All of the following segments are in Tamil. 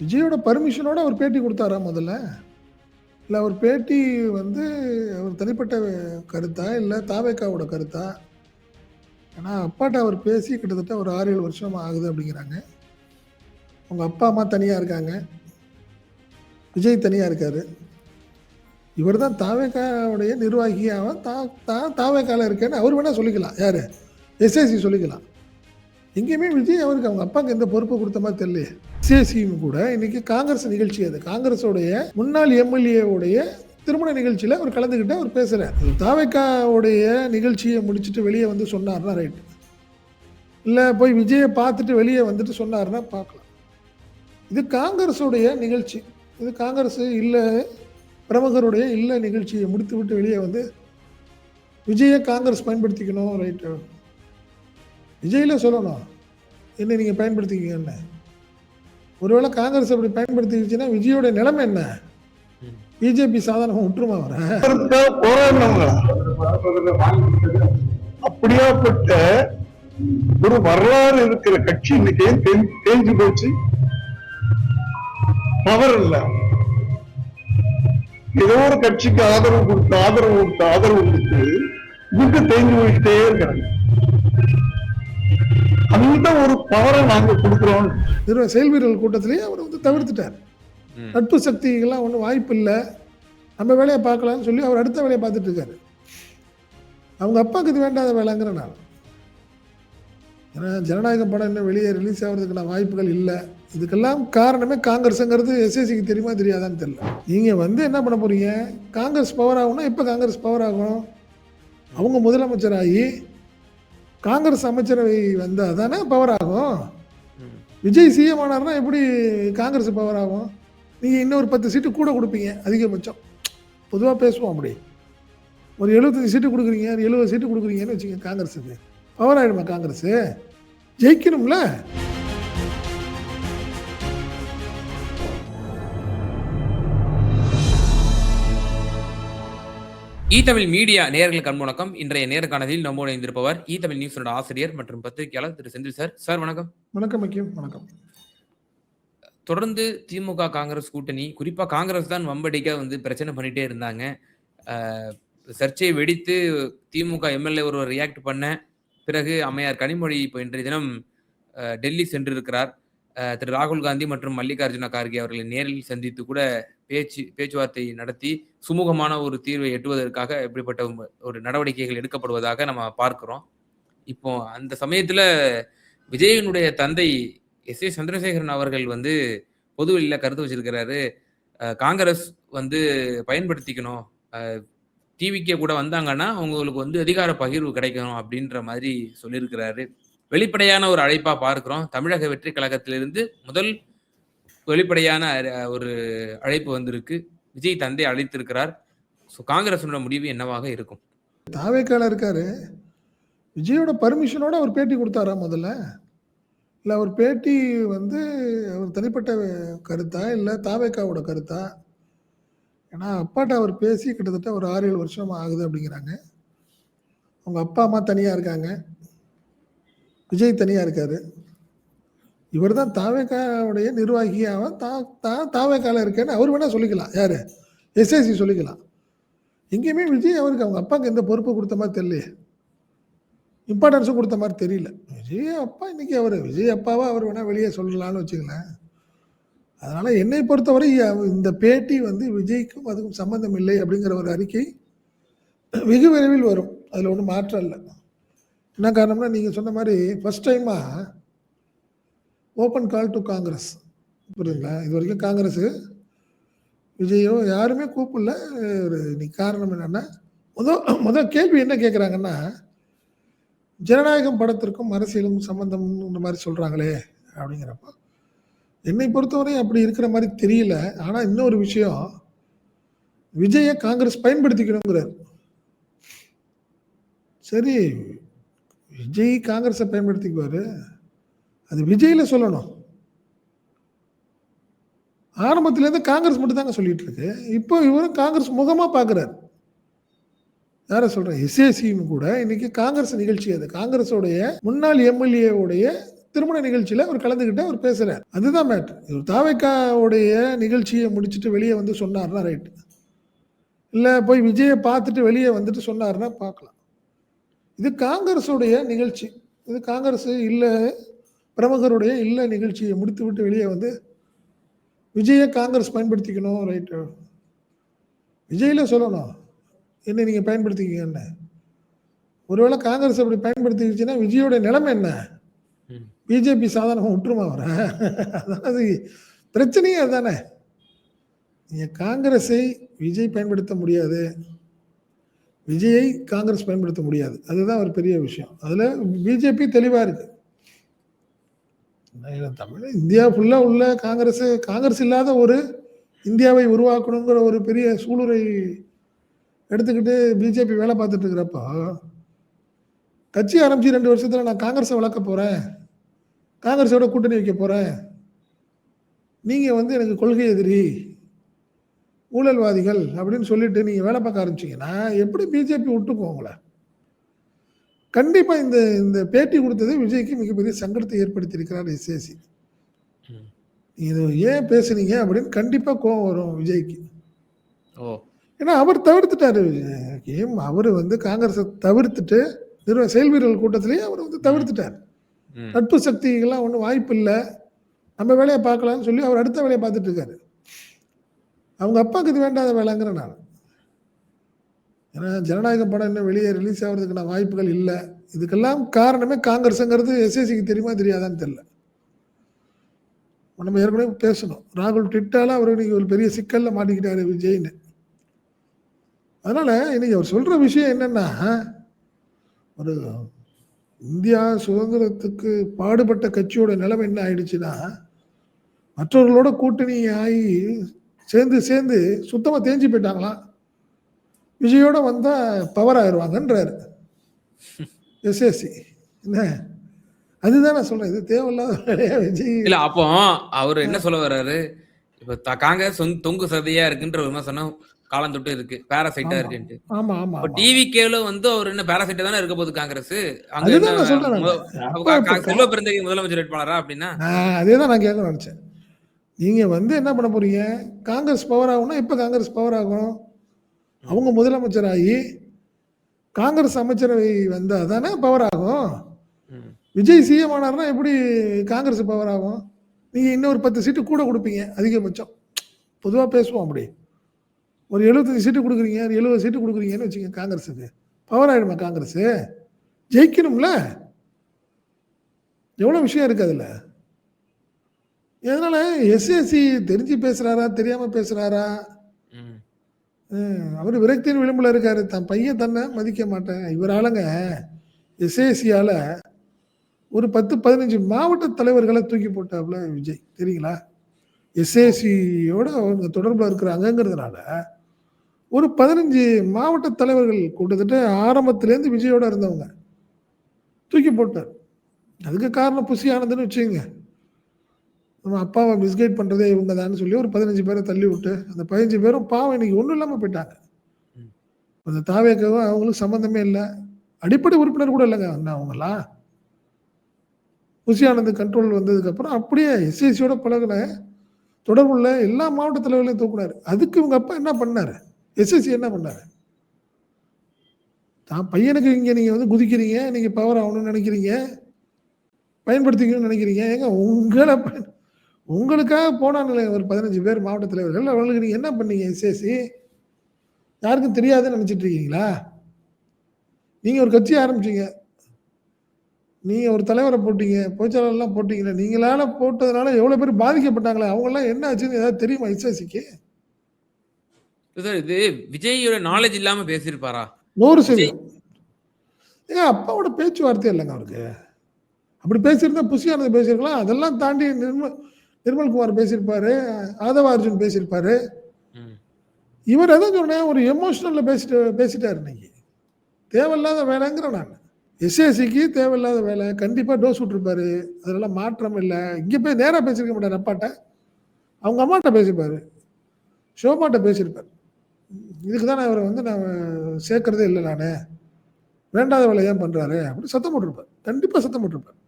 விஜயோட பர்மிஷனோட அவர் பேட்டி கொடுத்தாரா முதல்ல? இல்லை அவர் பேட்டி வந்து அவர் தனிப்பட்ட கருத்தா? இல்லை தாவேக்காவோட கருத்தா? ஏன்னா அப்பாட்ட அவர் பேசி கிட்டத்தட்ட ஒரு ஆறு ஏழு வருஷம் ஆகுது அப்படிங்கிறாங்க. அவங்க அப்பா அம்மா தனியாக இருக்காங்க. விஜய் தனியாக இருக்காரு. இவர் தான் தாவேக்காவுடைய நிர்வாகியாக தா தா தாவேக்காவில் இருக்கேன்னு அவர் வேணால் சொல்லிக்கலாம். யார்? எஸ்எஸ்சி சொல்லிக்கலாம். எங்கேயுமே விஜய் அவருக்கு அவங்க அப்பாவுக்கு எந்த பொறுப்பு கொடுத்த மாதிரி தெரியலையே. சிஎஸ்சியும் கூட இன்னைக்கு காங்கிரஸ் நிகழ்ச்சி அது. காங்கிரஸோடைய முன்னாள் எம்எல்ஏவுடைய திருமண நிகழ்ச்சியில் அவர் கலந்துக்கிட்டு அவர் பேசுகிறார் தாவேக்காவுடைய நிகழ்ச்சியை முடிச்சுட்டு வெளியே வந்து சொன்னார்னா ரைட் இல்லை போய் விஜயை பார்த்துட்டு வெளியே வந்துட்டு சொன்னார்னா பார்க்கலாம். இது காங்கிரஸுடைய நிகழ்ச்சி. இது காங்கிரஸ் இல்லை பிரமுகருடைய இல்லை நிகழ்ச்சியை முடித்து விட்டு வெளியே வந்து விஜயை காங்கிரஸ் பயன்படுத்திக்கணும் ரைட்டு விஜயில் சொல்லணும். என்ன நீங்கள் பயன்படுத்திக்கிங்கன்னு ஒருவேளை காங்கிரஸ் அப்படி பயன்படுத்திக்கிச்சுன்னா விஜயோட நிலைமை என்ன? பிஜேபி சாதாரணமாக விட்டுருமா வர அப்படியாப்பட்ட ஒரு வரலாறு இருக்கிற கட்சி இன்னைக்கு தேஞ்சு போச்சு? பவர் இல்ல. ஏதோ ஒரு கட்சிக்கு ஆதரவு கொடுத்து ஆதரவு கொடுத்து ஆதரவு கொடுத்து இவங்க தேஞ்சு போயிட்டே இருக்கிறாங்க. அந்த ஒரு பவரை நாங்க கொடுக்கிறோம் நிறுவ செயல் வீரர்கள் கூட்டத்திலேயே அவர் வந்து தவிர்த்துட்டார். நட்பு சக்திகள்லாம் ஒன்றும் வாய்ப்பு இல்லை. நம்ம வேலையை பார்க்கலாம்னு சொல்லி அவர் அடுத்த வேலையை பார்த்துட்டு இருக்காரு. அவங்க அப்பாவுக்கு இது வேண்டாத வேலைங்கிற நான் ஏன்னா ஜனநாயகம் படம் இன்னும் வெளியே ரிலீஸ் ஆகிறதுக்கான வாய்ப்புகள் இல்லை. இதுக்கெல்லாம் காரணமே காங்கிரஸுங்கிறது எஸ்எஸ்சிக்கு தெரியுமா தெரியாதான்னு தெரியல. நீங்கள் வந்து என்ன பண்ண போறீங்க? காங்கிரஸ் பவர் ஆகும்னா எப்போ காங்கிரஸ் பவர் ஆகும் அவங்க முதலமைச்சராகி காங்கிரஸ் அமைச்சரவை வந்தால் தானே பவர் ஆகும். விஜய் சிஎம் ஆனார்னா எப்படி காங்கிரஸ் பவர் ஆகும்? நீங்கள் இன்னொரு பத்து சீட்டு கூட கொடுப்பீங்க அதிகபட்சம். பொதுவாக பேசுவோம் அப்படி. ஒரு எழுபத்தஞ்சு சீட்டு கொடுக்குறீங்க ஒரு எழுபது சீட்டு கொடுக்குறீங்கன்னு வச்சுக்கோங்க காங்கிரஸுக்கு. பவர் ஆகிடுமா காங்கிரஸு? ஜெயிக்கணும்ல? இ தமிழ் மீடியா நேயர்களுக்கு அன்பு இன்றைய நேர்காணலில் நம்மோடு இணைந்திருப்பவர் இ தமிழ் நியூஸோட ஆசிரியர் மற்றும் பத்திரிகையாளர் திரு செந்தில் சார். சார் வணக்கம். வணக்கம் முக்கியம் வணக்கம். தொடர்ந்து திமுக காங்கிரஸ் கூட்டணி குறிப்பா காங்கிரஸ் தான் வம்படிக்க வந்து பிரச்சனை பண்ணிட்டே இருந்தாங்க. சர்ச்சையை வெடித்து திமுக எம்எல்ஏ ஒருவர் ரியாக்ட் பண்ண பிறகு அம்மையார் கனிமொழி இப்போ இன்றைய தினம் டெல்லி சென்றிருக்கிறார். திரு ராகுல் காந்தி மற்றும் மல்லிகார்ஜுன கார்கே அவர்களை நேரில் சந்தித்து கூட பேச்சு பேச்சுவார்த்தை நடத்தி சுமூகமான ஒரு தீர்வை எட்டுவதற்காக இப்படிப்பட்ட ஒரு- நடவடிக்கைகள் எடுக்கப்படுவதாக நம்ம பார்க்கிறோம். இப்போ அந்த சமயத்துல விஜயனுடைய தந்தை எஸ். ஏ. சந்திரசேகரன் அவர்கள் வந்து பொதுவெளியில கருத்து வச்சிருக்கிறாரு. காங்கிரஸ் வந்து பயன்படுத்திக்கணும். டிவிக்கே கூட வந்தாங்கன்னா அவங்களுக்கு வந்து அதிகார பகிர்வு கிடைக்கணும் அப்படின்ற மாதிரி சொல்லியிருக்கிறாரு. வெளிப்படையான ஒரு அழைப்பா பார்க்கிறோம். தமிழக வெற்றி கழகத்திலிருந்து முதல் வெளிப்படையான ஒரு அழைப்பு வந்திருக்கு. விஜய் தந்தை அழைத்திருக்கிறார். ஸோ காங்கிரஸோட முடிவு என்னவாக இருக்கும்? தாவேக்கால இருக்காரு. விஜயோட பர்மிஷனோட அவர் பேட்டி கொடுத்தாரா முதல்ல? இல்லை அவர் பேட்டி வந்து அவர் தனிப்பட்ட கருத்தா? இல்லை தாவேக்காவோட கருத்தா? ஏன்னா அப்பாட்ட அவர் பேசி கிட்டத்தட்ட ஒரு ஆறு ஏழு வருஷம் ஆகுது அப்படிங்கிறாங்க. அவங்க அப்பா அம்மா தனியாக இருக்காங்க. விஜய் தனியாக இருக்காரு. இவர் தான் தாவேக்காவுடைய நிர்வாகியாக தா தா தாவேக்கால இருக்கேன்னு அவர் வேணால் சொல்லிக்கலாம். யார்? எஸ்எஸ்சி சொல்லிக்கலாம். எங்கேயுமே விஜய் அவருக்கு அவங்க அப்பாவுக்கு எந்த பொறுப்பு கொடுத்த மாதிரி தெரியலையே. இம்பார்ட்டன்ஸும் கொடுத்த மாதிரி தெரியல. விஜய் அப்பா இன்னைக்கு அவர். விஜய் அப்பாவாக அவர் வேணால் வெளியே சொல்லலாம்னு வச்சுக்கலேன் அதனால் என்னை பொறுத்தவரை இந்த பேட்டி வந்து விஜய்க்கும் அதுக்கும் சம்மந்தம் இல்லை அப்படிங்கிற ஒரு அறிக்கை வெகு விரைவில் வரும். அதில் ஒன்றும் மாற்றம் இல்லை. என்ன காரணம்னா நீங்கள் சொன்ன மாதிரி ஃபஸ்ட் டைமாக ஓப்பன் கால் டு காங்கிரஸ் புரியுதுங்களா? இது வரைக்கும் காங்கிரஸு விஜயோ யாருமே கூப்பிடல. ஒரு இன்னைக்கு காரணம் என்னென்னா முத முத கேள்வி என்ன கேட்குறாங்கன்னா ஜனநாயகம் படத்திற்கும் அரசியலும் சம்பந்தம்ன்ற மாதிரி சொல்கிறாங்களே அப்படிங்கிறப்ப என்னை பொறுத்தவரையும் அப்படி இருக்கிற மாதிரி தெரியல. ஆனால் இன்னொரு விஷயம் விஜயை காங்கிரஸ் பயன்படுத்திக்கணுங்கிறார். சரி விஜய் காங்கிரஸை பயன்படுத்திக்குவார். அது விஜயில் சொல்லணும். ஆரம்பத்துலேருந்து காங்கிரஸ் மட்டும் தாங்க சொல்லிட்டு இருக்கு இப்போ இவரும் காங்கிரஸ் முகமாக பார்க்குறாரு யாரை சொல்கிறேன் எஸ்ஏசியும் கூட இன்னைக்கு காங்கிரஸ் நிகழ்ச்சி அது. காங்கிரஸோடைய முன்னாள் எம்எல்ஏவுடைய திருமண நிகழ்ச்சியில் அவர் கலந்துக்கிட்டு அவர் பேசுகிறார் அதுதான் மேட்ரு இவர் தாவைக்காவுடைய நிகழ்ச்சியை முடிச்சுட்டு வெளியே வந்து சொன்னார்னா ரைட்டு இல்லை போய் விஜயை பார்த்துட்டு வெளியே வந்துட்டு சொன்னார்னா பார்க்கலாம். இது காங்கிரஸுடைய நிகழ்ச்சி. இது காங்கிரஸ் இல்லை பிரமுகருடைய இல்லை நிகழ்ச்சியை முடித்து விட்டு வெளியே வந்து விஜயை காங்கிரஸ் பயன்படுத்திக்கணும் ரைட்டு விஜயில சொல்லணும் என்ன நீங்கள் பயன்படுத்திக்கங்கன்னு ஒருவேளை காங்கிரஸ் அப்படி பயன்படுத்திக்கிச்சுன்னா விஜயோட நிலைமை என்ன. பிஜேபி சாதாரணமாக விட்டுருமா வர அது பிரச்சனையே அதுதானே நீங்கள் காங்கிரஸை விஜய் பயன்படுத்த முடியாது. விஜயை காங்கிரஸ் பயன்படுத்த முடியாது. அதுதான் ஒரு பெரிய விஷயம். அதில் பிஜேபி தெளிவாக இருக்கு. இல்ல, தமிழ் இந்தியா ஃபுல்லாக உள்ள காங்கிரஸ் காங்கிரஸ் இல்லாத ஒரு இந்தியாவை உருவாக்கணுங்கிற ஒரு பெரிய சூளுரை எடுத்துக்கிட்டு பிஜேபி வேலை பார்த்துட்டு இருக்கிறப்போ கட்சி ஆரம்பிச்சு ரெண்டு வருஷத்தில் நான் காங்கிரஸை வளர்க்க போகிறேன் காங்கிரஸோட கூட்டணி வைக்க போகிறேன் நீங்கள் வந்து எனக்கு கொள்கை எதிரி ஊழல்வாதிகள் அப்படின்னு சொல்லிட்டு நீங்கள் வேலை பார்க்க ஆரம்பிச்சீங்கன்னா எப்படி பிஜேபி விட்டுக்கும் உங்களை? கண்டிப்பா இந்த இந்த பேட்டி கொடுத்தது விஜய்க்கு மிகப்பெரிய சங்கடத்தை ஏற்படுத்தி இருக்கிறார் எஸ்ஏசி. இது ஏன் பேசுனீங்க அப்படின்னு கண்டிப்பா கோவம் வரும் விஜய்க்கு. ஓ. ஏன்னா அவர் தவிர்த்துட்டாரு. ஏன் அவர் வந்து காங்கிரஸை தவிர்த்துட்டு நிறுவ செயல் வீரர்கள் கூட்டத்திலேயே அவர் வந்து தவிர்த்துட்டார். நட்பு சக்திகள்லாம் ஒன்றும் வாய்ப்பு இல்லை. நம்ம வேலையை பார்க்கலாம்னு சொல்லி அவர் அடுத்த வேலையை பார்த்துட்டு இருக்காரு. அவங்க அப்பாவுக்கு இது வேண்டாத வேலைங்கிற நான் ஏன்னா ஜனநாயக படம் இன்னும் வெளியே ரிலீஸ் ஆகிறதுக்கான வாய்ப்புகள் இல்லை. இதுக்கெல்லாம் காரணமே காங்கிரஸுங்கிறது எஸ்எஸ்சிக்கு தெரியுமா தெரியாதான்னு தெரில நம்ம ஏற்கனவே பேசணும். ராகுல் ட்விட்டால அவர் இன்னைக்கு ஒரு பெரிய சிக்கலில் மாட்டிக்கிட்டாரு விஜய்னு. அதனால் இன்னைக்கு அவர் சொல்கிற விஷயம் என்னென்னா ஒரு இந்தியா சுதந்திரத்துக்கு பாடுபட்ட கட்சியோட நிலைமை என்ன ஆயிடுச்சுன்னா மற்றவர்களோட கூட்டணி ஆகி சேர்ந்து சேர்ந்து சுத்தமாக தேஞ்சு போயிட்டாங்களாம். விஜயோட வந்தா பவர் ஆயிடுவாங்கன்றாரு எஸ்எஸ்சி என்ன? அதுதான் நான் சொல்றேன். இது தேவையில்லாத விஜய்? இல்ல அப்போ அவர் என்ன சொல்ல வர்றாரு? இப்ப காங்கிரஸ் தொங்கு சதையா இருக்குன்ற ஒரு விமர்சனம் காலம் தொட்டு இருக்கு. பேராசைட்டா. இருக்குன்ட்டு. ஆமா ஆமா. டிவி கேல வந்து அவர் என்ன பேராசைட்டா தானே இருக்க போகுது காங்கிரஸ்? அங்க செல்வ பிறந்தகை முதலமைச்சர் வேட்பாளரா அப்படின்னா? அதே தான் நான் கேட்க நினச்சேன். நீங்கள் வந்து என்ன பண்ண போறீங்க? காங்கிரஸ் பவர் ஆகும்னா இப்போ காங்கிரஸ் பவர் ஆகும். அவங்க முதலமைச்சர் ஆகி காங்கிரஸ் அமைச்சரவை வந்தால் தானே பவர் ஆகும். விஜய் சிஎம் ஆனார்னா எப்படி காங்கிரஸ் பவர் ஆகும்? நீங்கள் இன்னொரு பத்து சீட்டு கூட கொடுப்பீங்க அதிகபட்சம். பொதுவாக பேசுவோம் அப்படி. ஒரு எழுபத்தஞ்சு சீட்டு கொடுக்குறீங்க ஒரு எழுபது சீட்டு கொடுக்குறீங்கன்னு வச்சுக்கோங்க காங்கிரஸுக்கு. பவர் ஆகிடுமா காங்கிரஸ்? ஜெயிக்கணும்ல? எவ்வளோ விஷயம் இருக்கு அதில்? இதனால எஸ்எஸ்சி தெரிஞ்சு பேசுறாரா தெரியாம பேசுறாரா? ம். அவர் விரக்தியின் விளிம்பில் இருக்காரு. தன் பையன் தன்னை மதிக்க மாட்டேன். இவராலங்க எஸ்ஏசியால் ஒரு பத்து பதினஞ்சு மாவட்ட தலைவர்களை தூக்கி போட்டாப்புல விஜய். தெரியுங்களா? எஸ்ஏசியோட அவங்க தொடர்பில் இருக்கிறாங்கங்கிறதுனால ஒரு பதினஞ்சு மாவட்ட தலைவர்கள் கிட்டத்தட்ட ஆரம்பத்துலேருந்து விஜயோட இருந்தவங்க தூக்கி போட்டார். அதுக்கு காரணம் புசி ஆனதுன்னு வச்சுக்கோங்க. நம்ம அப்பாவை மிஸ்கைட் பண்ணுறதே இவங்க தான் சொல்லி ஒரு பதினஞ்சு பேரை தள்ளி விட்டு அந்த பதினஞ்சு பேரும் பாவம் இன்னைக்கு ஒன்றும் இல்லாமல் போயிட்டாங்க. அந்த தாவேக்கவும் அவங்களுக்கு சம்மந்தமே இல்லை. அடிப்படை உறுப்பினர் கூட இல்லைங்க. அண்ணா அவங்களாம் புசி ஆனந்த் கண்ட்ரோல் வந்ததுக்கப்புறம் அப்படியே எஸ்எஸ்சியோட பழகின தொடர்புள்ள எல்லா மாவட்ட தலைவர்களையும் தூக்குனாரு. அதுக்கு இவங்க அப்பா என்ன பண்ணாரு? எஸ்எஸ்சி என்ன பண்ணாரு? தான் பையனுக்கு இங்க நீங்க வந்து குதிக்கிறீங்க நீங்க பவர் ஆகணும்னு நினைக்கிறீங்க பயன்படுத்திக்கணும்னு நினைக்கிறீங்க. ஏங்க உங்களை உங்களுக்காக போனாங்களே ஒரு பதினஞ்சு பேர் மாவட்ட தலைவர்கள். அவங்களுக்கு நீங்க என்ன பண்ணீங்க எஸ்எஸ்சி யாருக்கும் தெரியாதுன்னு நினைச்சிட்டு இருக்கீங்களா? நீங்க ஒரு கட்சி ஆரம்பிச்சீங்க. நீங்க ஒரு தலைவரை போட்டீங்க பொதுச்செயலாளர்லாம் போட்டீங்களே நீங்களால போட்டதுனால எவ்வளவு பேர் பாதிக்கப்பட்டாங்களே? அவங்க எல்லாம் என்ன ஆச்சுன்னு ஏதாவது தெரியுமா எஸ்எஸ்சிக்கு சார் இது விஜயோட நாலேஜ் இல்லாம பேசியிருப்பாரா? நூறு சதவீதம். ஏங்க அப்பாவோட பேச்சுவார்த்தை இல்லைங்க அவருக்கு. அப்படி பேசியிருந்தா புசியானது பேசியிருக்கலாம். அதெல்லாம் தாண்டி நிர்மல் நிர்மல்குமார் பேசியிருப்பாரு ஆதவ அர்ஜுன் பேசியிருப்பாரு. இவர் எதை சொன்னேன்? ஒரு எமோஷனல்ல பேசிட்டு பேசிட்டாரு இன்னைக்கு. தேவையில்லாத வேலைங்கிற நான். எஸ்ஏசிக்கு தேவையில்லாத வேலை கண்டிப்பாக டோஸ் விட்டுருப்பாரு. அதெல்லாம் மாற்றம் இல்லை. இங்கே போய் நேராக பேசியிருக்க மாட்டார் அப்பாட்ட. அவங்க அம்மாட்ட பேசியிருப்பாரு ஷோமாட்ட பேசியிருப்பார் இதுக்கு தான் அவரை வந்து நான் சேர்க்கறதே இல்லை நான். வேண்டாத வேலை ஏன் பண்ணுறாரு அப்படின்னு சத்தம் போட்டிருப்பார். கண்டிப்பாக சத்தம் போட்டிருப்பார்.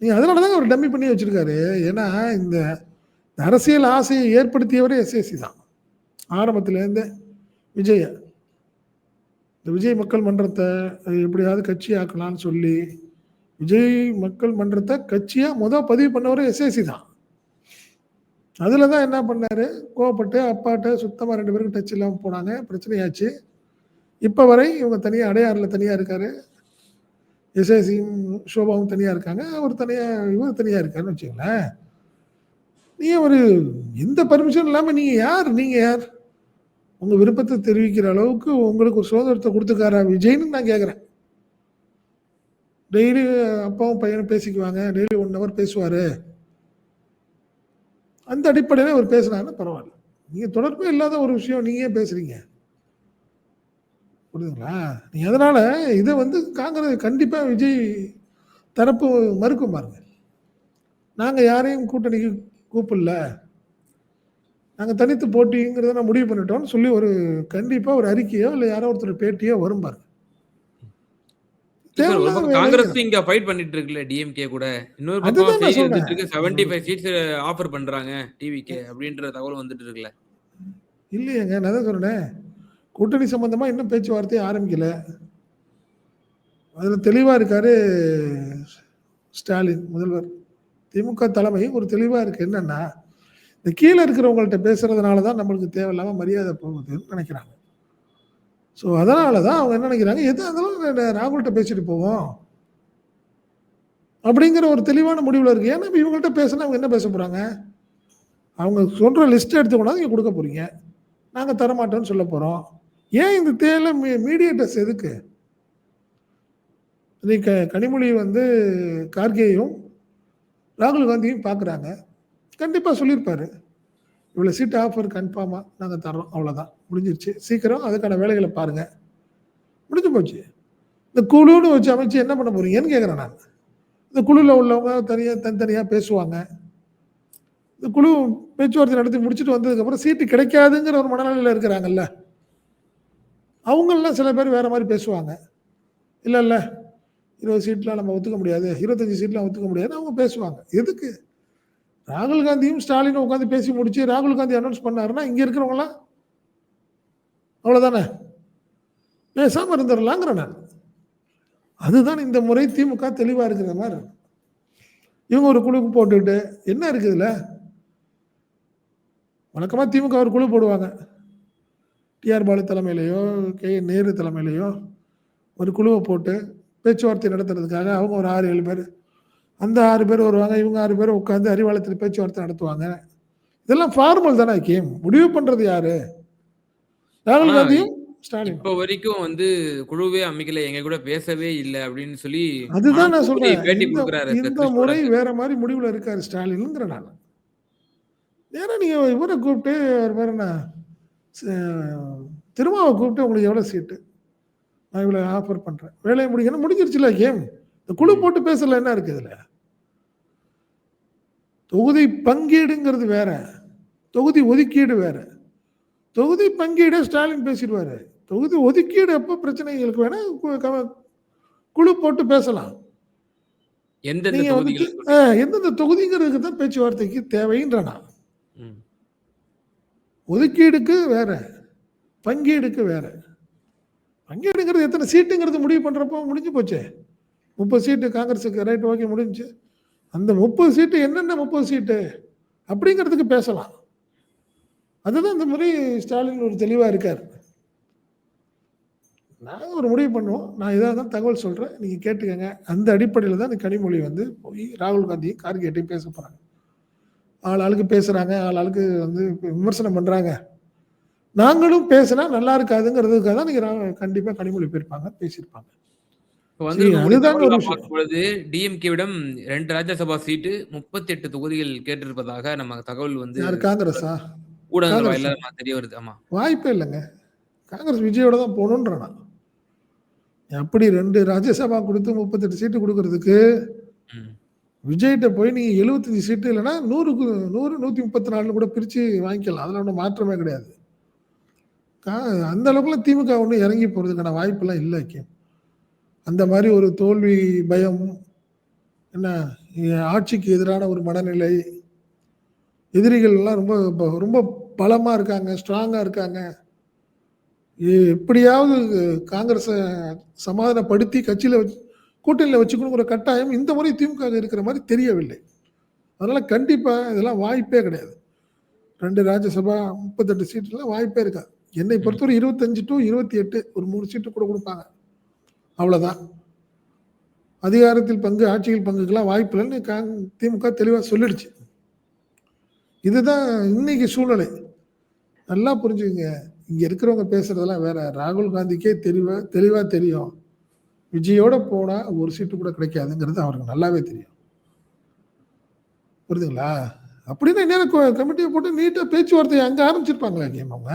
நீங்கள் அதனால தான் அவர் டம்மி பண்ணி வச்சுருக்காரு ஏன்னா, இந்த அரசியல் ஆசையை ஏற்படுத்தியவரே எஸ்ஏசி தான். ஆரம்பத்துலேருந்து விஜய. இந்த விஜய் மக்கள் மன்றத்தை எப்படியாவது கட்சி ஆக்கலாம்னு சொல்லி, விஜய் மக்கள் மன்றத்தை கட்சியாக முதல் பதிவு பண்ணவரே எஸ்ஏசி தான். அதில் தான் என்ன பண்ணார் கோவப்பட்டு அப்பாட்ட சுத்தமாக ரெண்டு பேருக்கும் டச் இல்லாமல் போனாங்க. பிரச்சனையாச்சு. இப்போ வரை இவங்க தனியாக அடையாறில் தனியாக இருக்காரு. எஸ்ஏசியும், ஷோபாவும் தனியாக இருக்காங்க. அவர் தனியாக இவர் தனியாக இருக்காருன்னு வச்சுக்கோங்களேன் நீங்கள் ஒரு எந்த பர்மிஷன் இல்லாமல் நீங்கள் யார்? நீங்கள் யார்? உங்கள் விருப்பத்தை தெரிவிக்கிற அளவுக்கு உங்களுக்கு ஒரு சுதந்திரத்தை கொடுத்துக்காரா விஜய்ன்னு நான் கேட்குறேன் டெய்லி அப்பாவும் பையனும் பேசிக்குவாங்க. டெய்லி ஒன் ஹவர் பேசுவார் அந்த அடிப்படையில் அவர் பேசுனாருன்னா பரவாயில்ல நீங்கள் தொடர்பே இல்லாத ஒரு விஷயம் நீங்கள் பேசுகிறீங்க புரியுதுங்களா? நீங்க அதனால இத வந்து காங்கிரஸ் கண்டிப்பா விஜய் தரப்பு மறுக்கும் பாருங்க. நாங்க யாரையும் கூட்டணிக்கு கூப்பிடல. நாங்க தனித்து போட்டிங்கிறத நான் முடிவு பண்ணிட்டோம்னு சொல்லி ஒரு கண்டிப்பா ஒரு அறிக்கையோ, இல்ல யாரோ ஒருத்தர் பேட்டியோ வரும் பாருங்க. காங்கிரஸ் இங்க ஃபைட் பண்ணிட்டு இருக்குல்ல டிஎம்கே கூட. இன்னொரு பக்கம் செய்தி வந்துட்டு. இருக்கு 75 சீட்ஸ் ஆஃபர் பண்றாங்க டிவிக்கு அப்படின்ற தகவல் வந்துட்டு இருக்குல்ல. இல்லையேங்க. நான் தான் சொன்னேனே. கூட்டணி சம்மந்தமாக இன்னும் பேச்சுவார்த்தையை ஆரம்பிக்கல. அதில் தெளிவாக இருக்கார் ஸ்டாலின் முதல்வர். திமுக தலைமை ஒரு தெளிவாக இருக்குது என்னென்னா இந்த கீழே இருக்கிறவங்கள்ட்ட பேசுகிறதுனால தான் நம்மளுக்கு தேவையில்லாமல் மரியாதை போகுதுன்னு நினைக்கிறாங்க ஸோ அதனால தான் அவங்க என்ன நினைக்கிறாங்க எதாக இருந்தாலும் ராகுல்கிட்ட பேசிட்டு போவோம். அப்படிங்கிற ஒரு தெளிவான முடிவில் இருக்குது ஏன்னா இப்போ இவங்கள்ட்ட பேசுனா அவங்க என்ன பேச போகிறாங்க அவங்க சொல்கிற லிஸ்ட்டை எடுத்து கொண்டாந்து நீங்க கொடுக்க போகிறீங்க நாங்கள் தரமாட்டோம்னு சொல்ல போகிறோம் ஏன் இந்த தேவையில்ல மீ மீடியேட்டர்ஸ் எதுக்கு? இன்னைக்கு கனிமொழி வந்து கார்கேயும், ராகுல் காந்தியும் பார்க்குறாங்க. கண்டிப்பாக சொல்லியிருப்பாரு. இவ்வளோ சீட் ஆஃபர் கன்ஃபார்மாக நாங்கள் தர்றோம். அவ்வளோதான். முடிஞ்சிருச்சு. சீக்கிரம் அதுக்கான வேலைகளை பாருங்கள் முடிஞ்சு போச்சு. இந்த குழுன்னு வச்சு அமைச்சு என்ன பண்ண போறீங்கன்னு கேட்குறேன் நான். இந்த குழுவில் உள்ளவங்க தனியாக தனித்தனியாக பேசுவாங்க. இந்த குழு பேச்சுவார்த்தை நடத்தி முடிச்சுட்டு வந்ததுக்கப்புறம் சீட்டு கிடைக்காதுங்கிற ஒரு மனநிலையில் இருக்கிறாங்கல்ல. அவங்களெலாம் சில பேர் வேறு மாதிரி பேசுவாங்க. இல்லை இல்லை இருபது சீட்லாம் நம்ம ஒத்துக்க முடியாது. 25 சீட்லாம் ஒத்துக்க முடியாதுன்னு அவங்க பேசுவாங்க. எதுக்கு? ராகுல் காந்தியும், ஸ்டாலினும் உட்காந்து பேசி முடிச்சு ராகுல் காந்தி அனௌன்ஸ் பண்ணாருன்னா, இங்கே இருக்கிறவங்களாம் அவ்வளோதானே. பேசாமல் இருந்துரலாங்கிறேன் நான். அதுதான் இந்த முறை திமுக தெளிவாக இருக்கிற மாதிரி இவங்க ஒரு குழுக்கு போட்டுக்கிட்டு என்ன இருக்குதுல்ல வழக்கமாக திமுக ஒரு குழு போடுவாங்க. T R. பாலு தலைமையிலயோ, கே. நேரு தலைமையிலயோ ஒரு குழுவ போட்டு பேச்சுவார்த்தை நடத்துறதுக்காக அவங்க ஒரு 6, 7 பேரு. அந்த 6 பேர் வருவாங்க. இவங்க 6 பேர் உட்கார்ந்து அறிவாலயத்துல பேச்சுவார்த்தை நடத்துவாங்க. இதெல்லாம் ஃபார்மல் தானே ஹக்கீம். முடிவு பண்றது யாரு? ராகுல் காந்தியும். இப்ப வரைக்கும் வந்து குழுவே அமைக்கல. எங்க கூட பேசவே இல்ல அப்படின்னு சொல்லி அதுதான் நான் சொல்றேன். இந்த முறை. வேற மாரி முடிவுல இருக்காரு ஸ்டாலின்ங்கிறேன் நானு. ஏன்னா நீங்க இவர கூப்பிட்டு அவர் பேர் என்ன? திருமாவ கூப்பிட்டு உங்களுக்கு எவ்வளோ சீட்டு? நான் இவ்வளோ ஆஃபர் பண்றேன். வேலைய முடிக்கணும் முடிஞ்சிருச்சுல்ல கேம். இந்த குழு. போட்டு பேசல என்ன இருக்கு இதுல? தொகுதி பங்கீடுங்கிறது வேற. தொகுதி ஒதுக்கீடு வேற. தொகுதி பங்கீட ஸ்டாலின் பேசிருவாரு. தொகுதி ஒதுக்கீடு எப்ப பிரச்சனைகளுக்கு வேணா கு க குழு போட்டு பேசலாம். எந்தெந்த தொகுதிங்கிறதுக்கு தான் பேச்சுவார்த்தைக்கு தேவைன்றேன். ஒதுக்கீடுக்கு வேற. பங்கீடுக்கு வேற. பங்கீடுங்கிறது எத்தனை சீட்டுங்கிறது முடிவு பண்ணுறப்போ முடிஞ்சு போச்சே. 30 சீட்டு காங்கிரஸுக்கு ரைட் ஓகே முடிஞ்சு அந்த 30 சீட்டு என்னென்ன 30 சீட்டு? அப்படிங்கிறதுக்கு பேசலாம். அதுதான் இந்த முறை ஸ்டாலின் ஒரு தெளிவாக இருக்கார் நாங்கள் ஒரு முடிவு பண்ணுவோம். நான் இதாக தான் தகவல் சொல்கிறேன் நீங்கள் கேட்டுக்கங்க. அந்த அடிப்படையில் தான் இந்த கனிமொழி வந்து போய் ராகுல் காந்தியும், கார்கேட்டையும் பேச போகிறாங்க ஆள் ஆளுக்கு பேசுறாங்க. ஆள் ஆளுக்கு வந்து விமர்சனம் பண்றாங்க. நாங்களும் பேசினா நல்லா இருக்காதுங்கிறதுக்காக தான் நீங்க ரா கண்டிப்பா கனிமொழி போயிருப்பாங்க. பேசியிருப்பாங்க. பார்க்கும்பொழுது டிஎம்கேவிடம் 2 ராஜ்யசபா சீட்டு 38 தொகுதிகள் கேட்டிருப்பதாக நம்ம தகவல் வந்து காங்கிரஸா? ஊடகங்கள் தெரிய வருது. ஆமா. வாய்ப்பே இல்லங்க. காங்கிரஸ் விஜயோட தான் போணும்ன்றேன் நான். அப்படி 2 ராஜ்யசபா குடுத்து 38 சீட்டு குடுக்குறதுக்கு, விஜய்கிட்ட போய் நீங்கள் எழுபத்தஞ்சி சீட்டு இல்லன்னா 100க்கு 100, 134ன்னு கூட பிரித்து வாங்கிக்கலாம். அதில் ஒன்றும் மாற்றமே கிடையாது. கா அந்த அளவுக்குலாம் திமுக ஒன்று இறங்கி போகிறதுக்கான வாய்ப்பெல்லாம் இல்லை கேம் அந்த மாதிரி ஒரு தோல்வி பயம் என்ன ஆட்சிக்கு எதிரான ஒரு மனநிலை எதிரிகள்லாம் ரொம்ப ப- ரொம்ப பலமாக இருக்காங்க ஸ்ட்ராங்காக இருக்காங்க எப்படியாவது காங்கிரஸை சமாதானப்படுத்தி கட்சியில் வச்சு கூட்டணியில் வச்சுக்கணுங்கிற கட்டாயம் இந்த முறை திமுக இருக்கிற மாதிரி தெரியவில்லை. அதனால கண்டிப்பா இதெல்லாம் வாய்ப்பே கிடையாது. ரெண்டு ராஜ்யசபா முப்பத்தெட்டு சீட்டுலாம் வாய்ப்பே இருக்காது. என்னை பொறுத்தவரை இருபத்தஞ்சு டு இருபத்தி எட்டு ஒரு மூணு சீட்டு கூட கொடுப்பாங்க. அவ்வளவுதான். அதிகாரத்தில் பங்கு ஆட்சியில் பங்குக்கெல்லாம் வாய்ப்பு இல்லைன்னு காங் திமுக தெளிவாக சொல்லிடுச்சு. இதுதான் இன்னைக்கு சூழ்நிலை. நல்லா புரிஞ்சுக்கங்க. இங்க இருக்கிறவங்க பேசுறதெல்லாம் வேற. ராகுல் காந்திக்கே தெளிவா தெளிவா தெரியும். விஜயோட போனா ஒரு சீட்டு கூட கிடைக்காதுங்கிறது அவருக்கு நல்லாவே தெரியும். புரியுதுங்களா? அப்படின்னா நேரம் கமிட்டியை போட்டு நீட்டா பேச்சுவார்த்தை அங்க ஆரம்பிச்சிருப்பாங்களா கேம் அவங்க?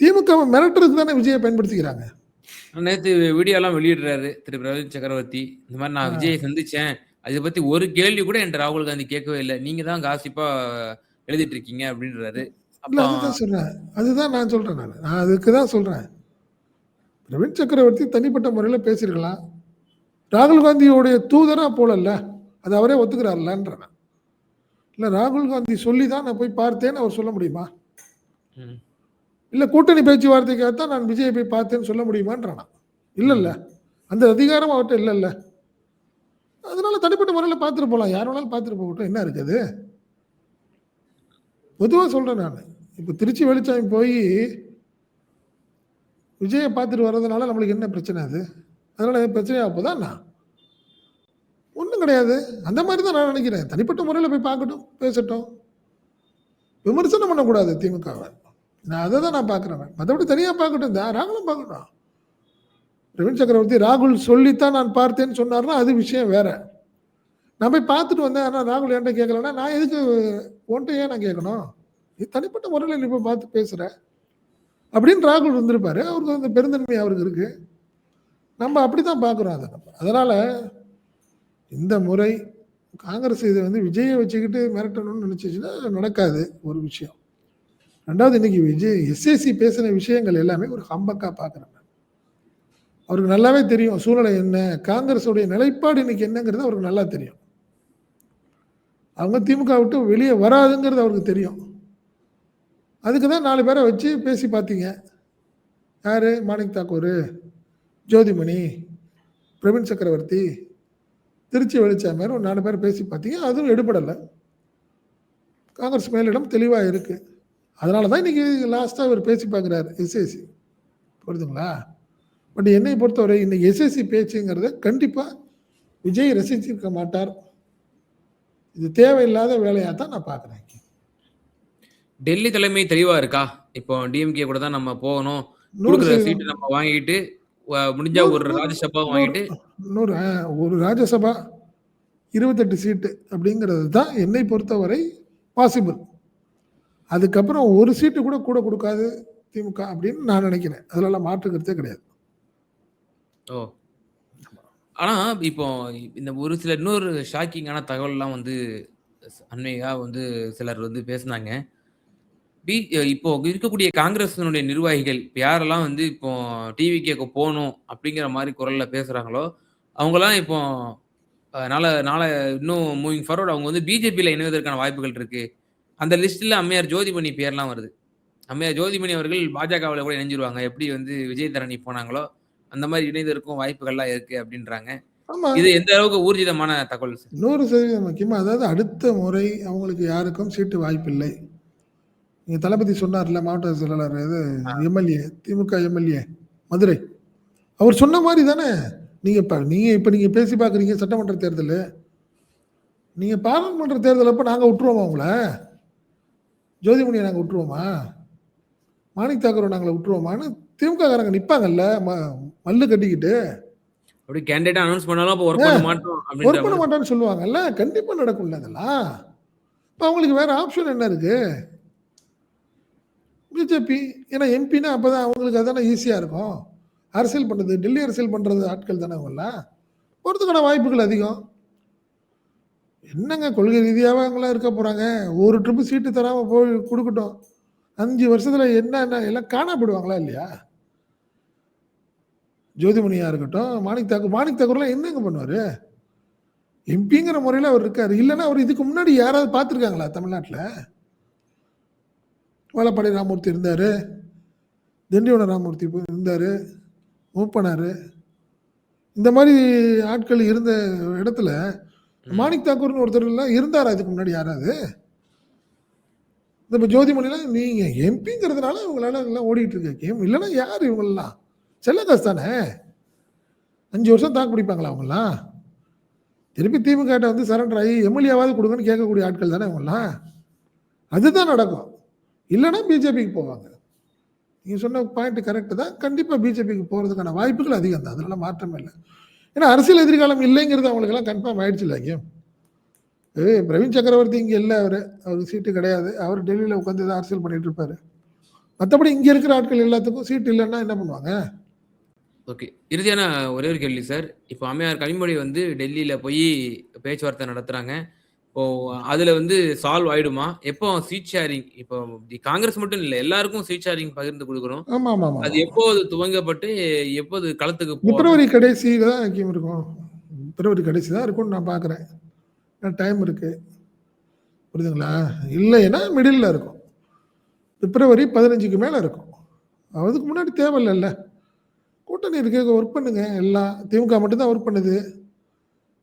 திமுக மிரட்டுறதுக்கு தானே விஜயை பயன்படுத்திக்கிறாங்க. நேத்து வீடியோலாம் வெளியிடுறாரு திரு. பிரவீன் சக்கரவர்த்தி. இந்த மாதிரி நான் விஜயை சந்திச்சேன். அதை பத்தி ஒரு கேள்வி கூட என்கிட்ட ராகுல் காந்தி கேட்கவே இல்லை. நீங்க தான் காசிப்பா எழுதிட்டு இருக்கீங்க அப்படின்றாரு. அதுதான் சொல்றேன். அதுதான் நான் சொல்றேன் நான். நான் அதுக்கு தான் சொல்றேன். பிரவீன் சக்கரவர்த்தி தனிப்பட்ட முறையில் பேசியிருக்கலாம். ராகுல் காந்தியோடைய தூதரா போலல்ல. அது அவரே ஒத்துக்கிறாருலன்றேன். இல்ல ராகுல் காந்தி சொல்லி தான் நான் போய் பார்த்தேன்னு அவர் சொல்ல முடியுமா. இல்ல கூட்டணி பேச்சுவார்த்தைக்காகத்தான் நான் விஜயை போய் பார்த்தேன்னு சொல்ல முடியுமான்றான். இல்லல்ல. அந்த அதிகாரம் அவர்கிட்ட இல்லல்ல. அதனால தனிப்பட்ட முறையில் பார்த்துட்டு போகலாம் யார் வேணாலும் பார்த்துட்டு போகட்டும். என்ன இருக்குது? பொதுவாக சொல்றேன் நான். இப்போ திருச்சி வெளிச்சாமி போய் விஜயை பார்த்துட்டு வர்றதுனால நம்மளுக்கு என்ன பிரச்சனை அது? அதனால் எதுவும் பிரச்சனையாக போதான் நான் ஒன்றும் கிடையாது. அந்த மாதிரி தான் நான் நினைக்கிறேன். தனிப்பட்ட முறையில் போய் பார்க்கட்டும் பேசட்டும். விமர்சனம் பண்ணக்கூடாது திமுகவை. நான் அதை தான் நான் பார்க்குறேன். மற்றபடி தனியாக பார்க்கட்டும். தாராளம் பார்க்கட்டும். பிரவீன் சக்கரவர்த்தி ராகுல் சொல்லித்தான் நான் பார்த்தேன்னு சொன்னார்னா அது விஷயம் வேற. நான் போய் பார்த்துட்டு வந்தேன். ஆனால் ராகுல் என்கிட்ட கேட்கலன்னா நான் எதுக்கு உன்கிட்ட ஏன் நான் கேட்கணும்? இது தனிப்பட்ட முறையில் நீ போய் பார்த்து பேசுகிறேன் அப்படின்னு ராகுல் வந்திருப்பாரு. அவருக்கு அந்த பெருந்தன்மை அவருக்கு இருக்குது நம்ம அப்படி தான் பார்க்குறோம் அதை நம்ம. அதனால் இந்த முறை காங்கிரஸ் இதை வந்து விஜயை வச்சுக்கிட்டு மிரட்டணும்னு நினச்சிச்சுன்னா நடக்காது ஒரு விஷயம். ரெண்டாவது இன்னைக்கு விஜய் எஸ்எஸ்சி பேசின விஷயங்கள் எல்லாமே ஒரு ஹம்பக்காக பார்க்குறேன் அவருக்கு நல்லாவே தெரியும் சூழ்நிலை என்ன காங்கிரஸுடைய நிலைப்பாடு இன்னைக்கு என்னங்கிறது அவருக்கு நல்லா தெரியும். அவங்க திமுக விட்டு வெளியே வராதுங்கிறது அவருக்கு தெரியும். அதுக்கு தான் நாலு பேரை வச்சு பேசி பார்த்தீங்க. யார்? மாணிக் தாக்கூர் ஜோதிமணி பிரவீன் சக்கரவர்த்தி திருச்சி வெளிச்சாமியார் ஒரு நாலு பேர் பேசி பார்த்தீங்க. அதுவும் எடுபடலை. காங்கிரஸ் மேலிடம் தெளிவாக இருக்குது அதனால தான் இன்றைக்கி லாஸ்ட்டாக இவர் பேசி பார்க்குறாரு எஸ்எஸ்சி புரியுதுங்களா? பட் என்னை பொறுத்தவரை இன்றைக்கி எஸ்எஸ்சி பேச்சுங்கிறத கண்டிப்பாக விஜய் ரசிச்சிருக்க மாட்டார். இது தேவையில்லாத வேலையாக தான் நான் பார்க்குறேன். டெல்லி தலைமை தெளிவா இருக்கா? இப்போ டிஎம்கே கூட தான் நம்ம போகணும். கொடுக்குற சீட்டு நம்ம வாங்கிட்டு முடிஞ்சா ஒரு ராஜ்யசபா வாங்கிட்டு. ஆ, ஒரு ராஜ்யசபா இருபத்தெட்டு சீட்டு அப்படிங்கிறது தான் என்னை பொறுத்தவரை பாசிபிள் அதுக்கப்புறம் ஒரு சீட்டு கூட கூட கொடுக்காது திமுக அப்படின்னு நான் நினைக்கிறேன். அதுலலாம் மாற்றுக்கிறதே கிடையாது. ஓ. ஆனா இப்போ இந்த ஒரு சில இன்னொரு ஷாக்கிங்கான தகவல்லாம் வந்து அண்மையா வந்து சிலர் வந்து பேசுனாங்க. பி இப்போ இருக்கக்கூடிய காங்கிரஸினுடைய நிர்வாகிகள் இப்போ யாரெல்லாம் வந்து இப்போ டிவி கேட்க போகணும் அப்படிங்கிற மாதிரி குரல்ல பேசுறாங்களோ அவங்கெல்லாம் இப்போ அஹ், நாளை நாளை இன்னும் மூவிங் ஃபார்வர்ட் அவங்க வந்து பிஜேபியில் இணைவதற்கான வாய்ப்புகள் இருக்கு. அந்த லிஸ்ட்டில் அம்மையார் ஜோதிமணி பேர்லாம் வருது. அம்மையார் ஜோதிமணி அவர்கள் பாஜகவில் கூட இணைஞ்சிருவாங்க. எப்படி வந்து விஜய் தரணி போனாங்களோ அந்த மாதிரி இணைவதற்கும் வாய்ப்புகள்லாம் இருக்கு அப்படின்றாங்க. இது எந்த அளவுக்கு ஊர்ஜிதமான தகவல் நூறு சதவீதம் முக்கியமாக அதாவது அடுத்த முறை அவங்களுக்கு யாருக்கும் சீட்டு வாய்ப்பில்லை. நீங்க தளபதி சொன்னார்ல மாவட்ட செயலாளர் இது எம்எல்ஏ திமுக எம்எல்ஏ மதுரை. அவர் சொன்ன மாதிரி தானே. நீங்க இப்ப நீங்க இப்ப நீங்க பேசி பார்க்குறீங்க சட்டமன்ற தேர்தல். நீங்க பாராளுமன்ற தேர்தல் அப்ப நாங்க விட்டுருவோமா உங்களை? ஜோதிமணியை நாங்க விட்டுருவோமா? மாணிக் தாக்கூரை நாங்களை விட்டுருவோமான்னு திமுக காரங்க நிப்பாங்கல்ல ம- மல்லு கட்டிக்கிட்டு. அப்படி கேண்டிடேட் அனௌன்ஸ் பண்ணாலும் அப்போ ஒர்க் பண்ண மாட்டோம் ஒர்க் அப்படின்ற பண்ண மாதிரி. மாட்டான்னு சொல்லுவாங்கல்ல கண்டிப்பா நடக்கும்ல அதெல்லாம். இப்போ அவங்களுக்கு வேற ஆப்ஷன் என்ன இருக்கு? பிஜேபி ஏன்னா எம்பினா அப்பதான் அவங்களுக்கு அதானே ஈஸியாக இருக்கும். அரசியல் பண்ணுறது டெல்லி அரசியல் பண்ணுறது ஆட்கள் தானே அவங்களாம் போறதுக்கான வாய்ப்புகள் அதிகம். என்னங்க கொள்கை ரீதியாக அவங்களாம் இருக்க போகிறாங்க ஒரு ட்ரிப்பு சீட்டு தராமல் போய் கொடுக்கட்டும். அஞ்சு வருஷத்தில் என்ன என்ன எல்லாம் காணப்படுவாங்களா இல்லையா? ஜோதிமணியாக இருக்கட்டும் மாணிக் தாக்கூர் மாணிக் தாக்கூர்லாம் என்னங்க பண்ணுவார்? எம்பிங்கிற முறையில் அவர் இருக்கார். இல்லைன்னா அவர் இதுக்கு முன்னாடி யாராவது பார்த்துருக்காங்களா தமிழ்நாட்டில்? வாழப்பாடி ராமூர்த்தி இருந்தார். திண்டிவன ராமூர்த்தி இருந்தார். மூப்பனார். இந்த மாதிரி ஆட்கள் இருந்த இடத்துல மாணிக் தாக்கூர்னு ஒருத்தர் எல்லாம் இருந்தாரா இதுக்கு முன்னாடி யாராவது? இந்த இப்போ ஜோதிமணிலாம் நீங்கள் எம்பிங்கிறதுனால இவங்களால எல்லாம் ஓடிட்டு இருக்க. கேம் இல்லைன்னா யார் இவங்கெல்லாம்? செல்லதாஸ் தானே? அஞ்சு வருஷம் தாக்கு பிடிப்பாங்களா அவங்கெல்லாம்? திருப்பி திமுக வந்து சரண்டர் ஆகி எம்எல்ஏவாவது கொடுங்கன்னு கேட்கக்கூடிய ஆட்கள் தானே இவங்கெல்லாம் அதுதான் நடக்கும். இல்லைன்னா பிஜேபிக்கு போவாங்க. நீங்கள் சொன்ன பாயிண்ட் கரெக்டு தான். கண்டிப்பாக பிஜேபிக்கு போகிறதுக்கான வாய்ப்புகள் அதிகம் தான். அதெல்லாம் மாற்றமே இல்லை. ஏன்னா அரசியல் எதிர்காலம் இல்லைங்கிறது அவங்களுக்கெல்லாம் கன்ஃபார்ம் ஆயிடுச்சு இல்லை பிரவீன் சக்கரவர்த்தி இங்கே இல்லை அவர். அவருக்கு சீட்டு கிடையாது. அவர் டெல்லியில் உட்காந்து தான் அரசியல் பண்ணிட்டு இருப்பார். மற்றபடி இங்கே இருக்கிற ஆட்கள் எல்லாத்துக்கும் சீட்டு இல்லைன்னா என்ன பண்ணுவாங்க? ஓகே. இறுதியான ஒரே ஒரு கேள்வி சார் இப்போ அம்மையார் கனிமொழி வந்து டெல்லியில் போய் பேச்சுவார்த்தை நடத்துகிறாங்க இப்போ அதுல வந்து சால்வ் ஆயிடுமா? எப்போ சீட் ஷேரிங் இப்போ காங்கிரஸ் மட்டும் இல்லை எல்லாருக்கும் சீட் ஷேரிங் பகிர்ந்து கொடுக்குறோம். ஆமாம் ஆமாம் ஆமாம் அது எப்போது துவங்கப்பட்டு எப்போது களத்துக்கு போகும் பிப்ரவரி கடைசியில் தான் ஐக்கியம் இருக்கும். பிப்ரவரி கடைசி தான் இருக்கும்னு நான் பார்க்குறேன். டைம் இருக்கு. புரியுதுங்களா? இல்லைன்னா மிடில் இருக்கும். பிப்ரவரி பதினஞ்சுக்கு மேலே இருக்கும். அதுக்கு முன்னாடி தேவையில்லைல்ல. கூட்டணி இருக்கு ஒர்க் பண்ணுங்க. எல்லாம் திமுக மட்டும்தான் ஒர்க் பண்ணுது.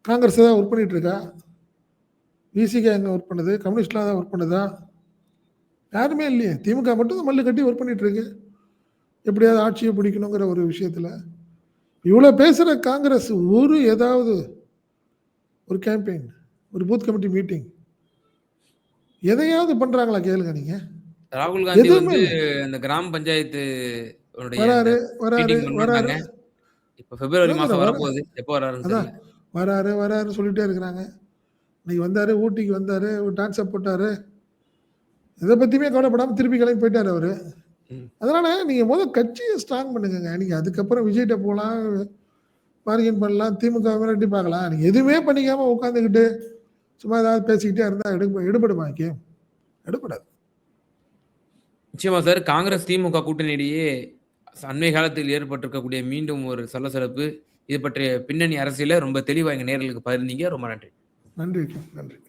காங்கிரஸ் தான் ஒர்க் பண்ணிட்டு இருக்கா? விசிகே எங்கே ஒர்க் பண்ணுது? கம்யூனிஸ்ட்லாம் தான் ஒர்க் பண்ணுதா? யாருமே இல்லையே. திமுக மட்டும் தான் மல்லு கட்டி ஒர்க் பண்ணிட்டு இருக்கு. எப்படியாவது ஆட்சியை பிடிக்கணுங்கிற ஒரு விஷயத்தில். இவ்வளோ பேசுகிற காங்கிரஸ் ஒரு ஏதாவது ஒரு கேம்பெயின் ஒரு பூத் கமிட்டி மீட்டிங் எதையாவது பண்ணுறாங்களா கேளுங்க நீங்கள் ராகுல் காந்தி வந்து அந்த கிராம பஞ்சாயத்து வராரு வராரு வராரு. இப்போ பிப்ரவரி வர- வரப்போகுது. எப்போ. தெரியல. வராரு வராரு சொல்லிட்டே இருக்கிறாங்க. இன்னைக்கு வந்தார் ஊட்டிக்கு வந்தார் ஒரு டான்ஸை போட்டார். இதை பற்றியுமே கவலைப்படாமல் திருப்பி கிளம்பி போயிட்டார் அவர். அதனால் நீங்கள் முதல் கட்சியை ஸ்ட்ராங் பண்ணுங்க நீங்கள் அதுக்கப்புறம் விஜய்கிட்ட போகலாம் பார்கெயின் பண்ணலாம் திமுக மிரட்டி பார்க்கலாம். நீங்கள் எதுவுமே பண்ணிக்காமல் உட்காந்துக்கிட்டு சும்மா ஏதாவது பேசிக்கிட்டே இருந்தால் எடுக்க எடுபடுமா கேம் எடுபடாது. நிச்சயமா சார் காங்கிரஸ் திமுக கூட்டணியிடையே அண்மை காலத்தில் ஏற்பட்டிருக்கக்கூடிய மீண்டும் ஒரு சலசலப்பு இது பற்றிய பின்னணி அரசியல ரொம்ப தெளிவா எங்க நேர்களுக்கு பகிர்ந்தீங்க. ரொம்ப நன்றி. நன்றி நன்றி.